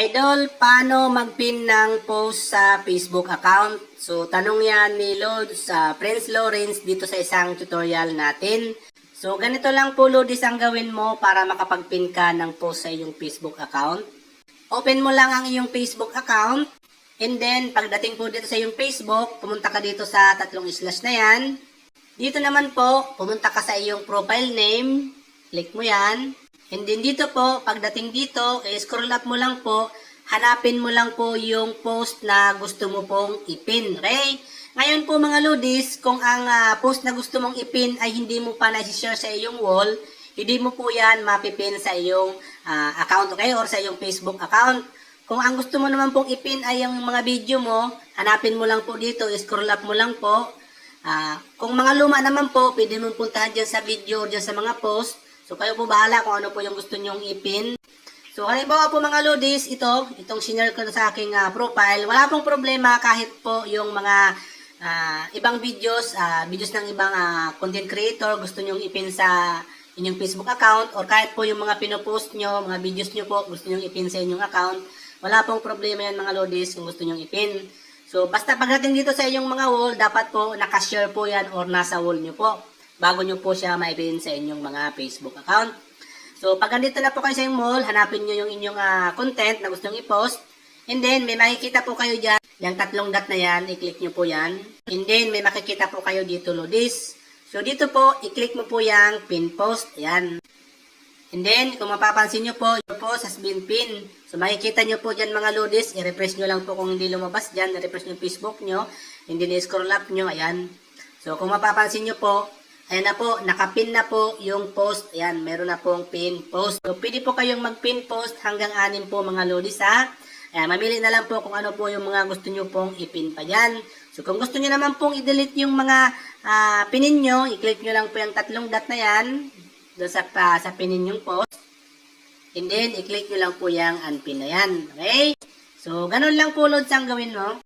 Idol, paano magpin ng post sa Facebook account? So, tanong yan ni Lord sa Prince Lawrence dito sa isang tutorial natin. So, ganito lang po, Lodis, ang gawin mo para makapagpin ka ng post sa iyong Facebook account. Open mo lang ang iyong Facebook account. And then, pagdating po dito sa iyong Facebook, pumunta ka dito sa tatlong slash na yan. Dito naman po, pumunta ka sa iyong profile name. Click mo yan. And then dito po, pagdating dito, eh, scroll up mo lang po, hanapin mo lang po yung post na gusto mo pong ipin. Okay? Ngayon po mga lodis, kung ang ah, post na gusto mong ipin ay hindi mo pa na-share sa iyong wall, hindi mo po yan mapipin sa iyong ah, account, okay? Or sa iyong Facebook account. Kung ang gusto mo naman pong ipin ay yung mga video mo, hanapin mo lang po dito, scroll up mo lang po. Ah, kung mga luma naman po, pwede mo puntahan dyan sa video or dyan sa mga post. So kayo po bahala kung ano po yung gusto nyong ipin. So halimbawa po mga lodis, ito, itong sinare ko sa aking ah, profile, wala pong problema kahit po yung mga ah, ibang videos, ah, videos ng ibang ah, content creator, gusto nyong ipin sa inyong Facebook account or kahit po yung mga pinopost nyo, mga videos nyo po, gusto nyong ipin sa inyong account, wala pong problema yan mga lodis kung gusto nyong ipin. So, basta pagdating dito sa inyong mga wall, dapat po nakashare po yan or nasa wall nyo po bago nyo po siya maipin sa inyong mga Facebook account. So, pag andito na po kayo sa inyong mall, hanapin nyo yung inyong ah, content na gusto nyo i-post. And then, may makikita po kayo dyan. Yung tatlong dot na yan, i-click nyo po yan. And then, may makikita po kayo dito, Lodis. So, dito po, i-click mo po yung pin post. Ayan. And then, kung mapapansin nyo po, yun po sa spin pin. So, makikita nyo po dyan mga Lodis. I-refresh nyo lang po kung hindi lumabas dyan. I-refresh nyo yung Facebook nyo. And then, i-scroll up nyo. Ayan. So, kung mapapansin nyo po, ayan na po, nakapin na po yung post. Ayan, meron na pong pin post. So, pwede po kayong mag-pin post hanggang anim po mga Lodis ha. Ayan, mamili na lang po kung ano po yung mga gusto nyo pong ipin pa dyan. So, kung gusto nyo naman pong i-delete yung mga ah, pinin nyo, i-click nyo lang po yung tatlong dot na yan doon sa, pa, sa pinin yung post. And then, i-click nyo lang po yung unpin na yan. Okay? So, ganun lang po, Lods, ang gawin mo.